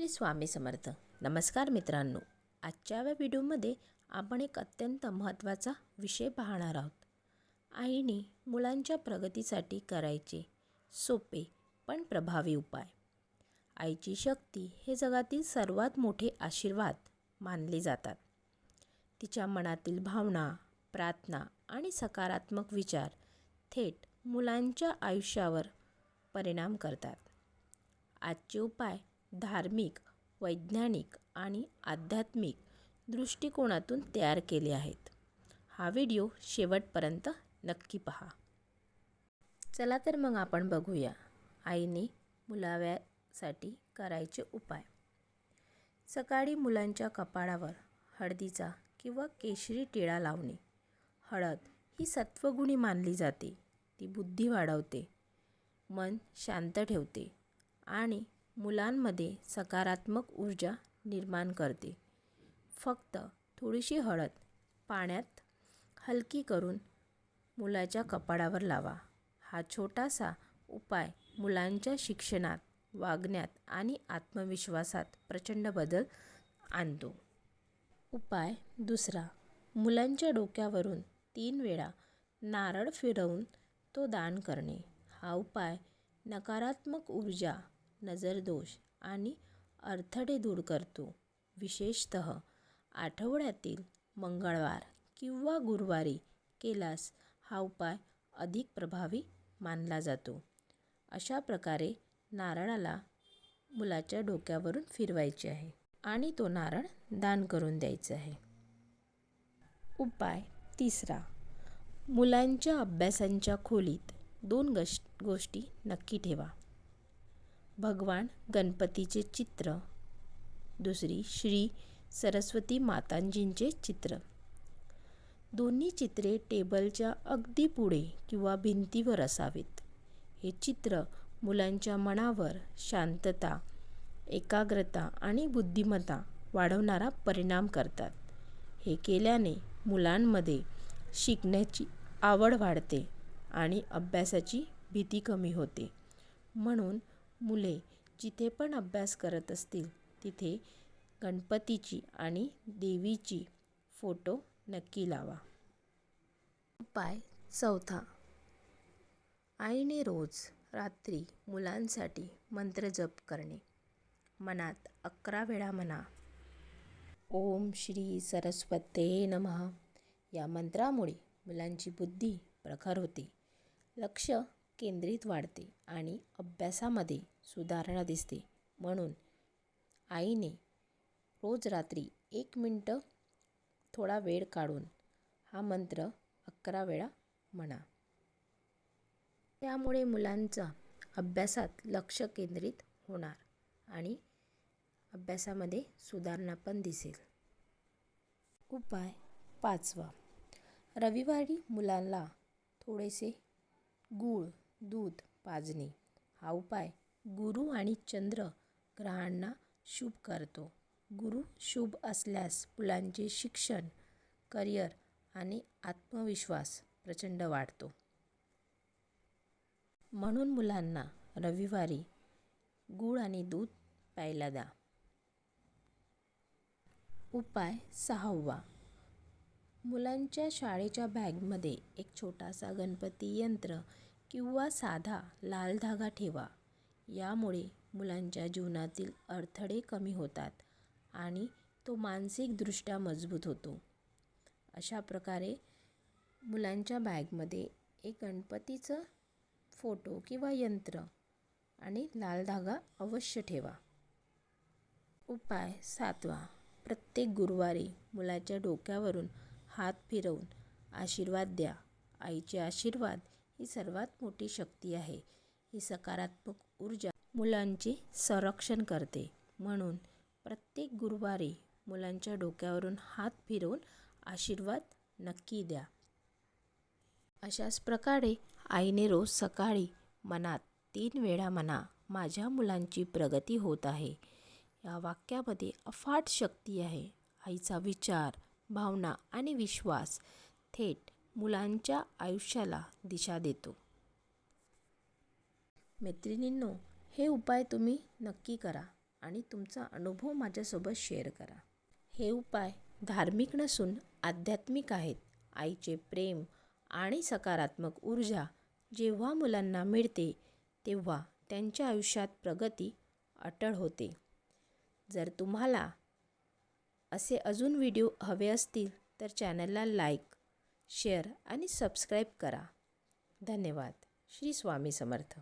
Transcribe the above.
श्री स्वामी समर्थ. नमस्कार मित्रांनो. आजच्या या व्हिडिओमध्ये आपण एक अत्यंत महत्त्वाचा विषय पाहणार आहोत. आईने मुलांच्या प्रगतीसाठी करायचे सोपे पण प्रभावी उपाय. आईची शक्ती हे जगातील सर्वात मोठे आशीर्वाद मानले जातात. तिच्या मनातील भावना प्रार्थना आणि सकारात्मक विचार थेट मुलांच्या आयुष्यावर परिणाम करतात. आजचे उपाय धार्मिक वैज्ञानिक आणि आध्यात्मिक दृष्टिकोनातून तयार केले आहेत. हा व्हिडिओ शेवटपर्यंत नक्की पहा. चला तर मग आपण बघूया आईने मुलाव्यासाठी करायचे उपाय. सकाळी मुलांच्या कपाळावर हळदीचा किंवा केशरी टिळा लावणे. हळद ही सत्वगुणी मानली जाते. ती बुद्धी वाढवते. मन शांत ठेवते आणि मुलांमध्ये सकारात्मक ऊर्जा निर्माण करते. फक्त थोडीशी हळद पाण्यात हलकी करून मुलाच्या कपाळावर लावा. हा छोटासा उपाय मुलांच्या शिक्षणात वागण्यात आणि आत्मविश्वासात प्रचंड बदल आणतो. उपाय दुसरा मुलांच्या डोक्यावरून तीन वेळा नारळ फिरवून तो दान करणे. हा उपाय नकारात्मक ऊर्जा नजरदोष आणि अडथळे दूर करतो. विशेषत आठवड्यातील मंगळवार किंवा गुरुवारी केल्यास हा उपाय अधिक प्रभावी मानला जातो. अशा प्रकारे नारळाला मुलाच्या डोक्यावरून फिरवायचे आहे आणि तो नारळ दान करून द्यायचा आहे. उपाय तिसरा. मुलांच्या अभ्यासांच्या खोलीत दोन गश गोष्टी नक्की ठेवा. भगवान गणपतीचे चित्र. दुसरी श्री सरस्वती मातांजींचे चित्र. दोन्ही चित्रे टेबलच्या अगदी पुढे किंवा भिंतीवर असावीत. हे चित्र मुलांच्या मनावर शांतता एकाग्रता आणि बुद्धिमत्ता वाढवणारा परिणाम करतात. हे केल्याने मुलांमध्ये शिकण्याची आवड वाढते आणि अभ्यासाची भीती कमी होते. म्हणून मुले जिथे पण अभ्यास करत असतील तिथे गणपतीची आणि देवीची फोटो नक्की लावा. उपाय चौथा. आईने रोज रात्री मुलांसाठी मंत्र जप करणे. मनात अकरा वेळा म्हणा. ओम श्री सरस्वते नमः. या मंत्रामुळे मुलांची बुद्धी प्रखर होते. लक्ष केंद्रित वाढते आणि अभ्यासामध्ये सुधारणा दिसते. म्हणून आईने रोज रात्री एक मिनटं थोडा वेळ काढून हा मंत्र अकरा वेळा म्हणा. त्यामुळे मुलांचा अभ्यासात लक्ष केंद्रित होणार आणि अभ्यासामध्ये सुधारणा पण दिसेल. उपाय पाचवा. रविवारी मुलांना थोडेसे गूळ दूध पाजणे हा उपाय गुरु आणि चंद्र ग्रहांना शुभ करतो. गुरु शुभ असल्यास मुलांचे शिक्षण करिअर आणि आत्मविश्वास प्रचंड वाढतो. म्हणून मुलांना रविवारी गूळ आणि दूध प्यायला द्या. उपाय सहावा. मुलांच्या शाळेच्या बॅगमध्ये एक छोटासा गणपती यंत्र किंवा साधा लाल धागा ठेवा. यामुळे मुलांच्या जीवनातील अडथळे कमी होतात आणि तो मानसिकदृष्ट्या मजबूत होतो. अशा प्रकारे मुलांच्या बॅगमध्ये एक गणपतीचं फोटो किंवा यंत्र आणि लाल धागा अवश्य ठेवा. उपाय सातवा. प्रत्येक गुरुवारी मुलाच्या डोक्यावरून हात फिरवून आशीर्वाद द्या. आईचे आशीर्वाद ही सर्वात मोठी शक्ती आहे. ही सकारात्मक ऊर्जा मुलांचे संरक्षण करते. म्हणून प्रत्येक गुरुवारी मुलांच्या डोक्यावरून हात फिरवून आशीर्वाद नक्की द्या. अशाच प्रकारे आईने रोज सकाळी मनात तीन वेळा म्हणा माझ्या मुलांची प्रगती होत आहे. या वाक्यामध्ये अफाट शक्ती आहे. आईचा विचार भावना आणि विश्वास थेट मुलांच्या आयुष्याला दिशा देतो. मैत्रिणींनो हे उपाय तुम्ही नक्की करा आणि तुमचा अनुभव माझ्यासोबत शेअर करा. हे उपाय धार्मिक नसून आध्यात्मिक आहेत. आईचे प्रेम आणि सकारात्मक ऊर्जा जेव्हा मुलांना मिळते तेव्हा त्यांच्या आयुष्यात प्रगती अटळ होते. जर तुम्हाला असे अजून व्हिडिओ हवे असतील तर चॅनलला लाईक शेअर आणि सबस्क्राईब करा. धन्यवाद. श्री स्वामी समर्थ.